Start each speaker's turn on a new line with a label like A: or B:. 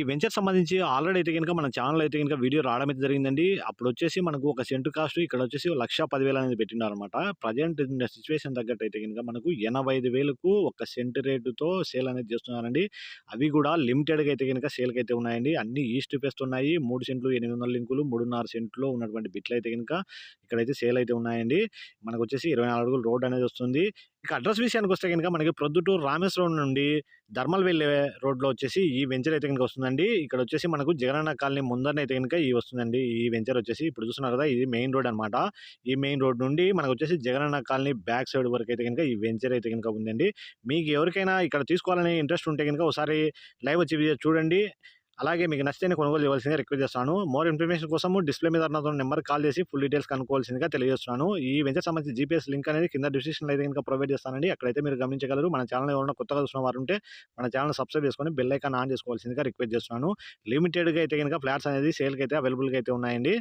A: ఈ వెంచర్ సంబంధించి ఆల్రెడీ అయితే కనుక మన ఛానల్ అయితే కనుక వీడియో రావడం అయితే జరిగిందండి. అప్పుడు వచ్చేసి మనకు ఒక సెంటు కాస్ట్ ఇక్కడ వచ్చేసి లక్ష పదివేలు అనేది పెట్టినారనమాట ప్రజెంట్ సిచ్యువేషన్ తగ్గట్టు అయితే కనుక మనకు ఎనభై ఐదు వేలకు ఒక సెంటు రేటుతో సేల్ అనేది చేస్తున్నారండి. అవి కూడా లిమిటెడ్గా అయితే కనుక సేల్కి అయితే ఉన్నాయండి. అన్ని ఈస్ట్ ఫెస్ట్ ఉన్నాయి. మూడు సెంట్లు ఎనిమిది వందల లింకులు మూడున్నర సెంట్లో ఉన్నటువంటి బిట్లు అయితే కనుక ఇక్కడైతే సేల్ అయితే ఉన్నాయండి. మనకు వచ్చేసి ఇరవై నాలుగు అడుగులు రోడ్ అనేది వస్తుంది. ఇక అడ్రస్ విషయానికి వస్తే కనుక మనకి ప్రొద్దుటూరు రామేశ్వరం నుండి ధర్మల్ వెళ్ళే రోడ్లో వచ్చేసి ఈ వెంచర్ అయితే కనుక వస్తుందండి. ఇక్కడ వచ్చేసి మనకు జగనన్న కాలనీ ముందరనే అయితే కనుక ఈ వస్తుందండి. ఈ వెంచర్ వచ్చేసి ఇప్పుడు చూస్తున్నారు కదా ఇది మెయిన్ రోడ్ అనమాట. ఈ మెయిన్ రోడ్ నుండి మనకు వచ్చేసి జగనన్న కాలనీ బ్యాక్ సైడ్ వరకు అయితే కనుక ఈ వెంచర్ అయితే కనుక ఉందండి. మీకు ఎవరికైనా ఇక్కడ తీసుకోవాలని ఇంట్రెస్ట్ ఉంటే కనుక ఒకసారి లైవ్ వచ్చి చూడండి. అలాగే మీకు నచ్చితే కొనుగోలు చేయవలసిందిగా రిక్వెస్ట్ చేస్తాను మోర్ ఇన్ఫర్మేషన్ కోసం డిస్ప్లే మీద ఉన్న నెంబర్ కాల్ చేసి ఫుల్ డీటెయిల్స్ కనుక్కోవాల్సిందిగా తెలియజేస్తున్నాను. ఈ వెంచర్ సంబంధించి జీపీఎస్ లింక్ అనేది కింద డిస్క్రిప్షన్లో అయితే కనుక ప్రొవైడ్ చేస్తానండి. అక్కడైతే మీరు గమనించగలరు. మన ఛానల్ ఎవరైనా కొత్తగా చూసిన వారు ఉంటే మన ఛానల్ సబ్స్క్రైబ్ చేసుకొని బెల్ ఐకాన్ ఆన్ చేసుకోవాల్సిందిగా రిక్వెస్ట్ చేస్తున్నాను. లిమిటెడ్గా అయితే కనుక ఫ్లాట్స్ అనేది సేల్కి అయితే అవైలబుల్గా అయితే ఉన్నాయండి.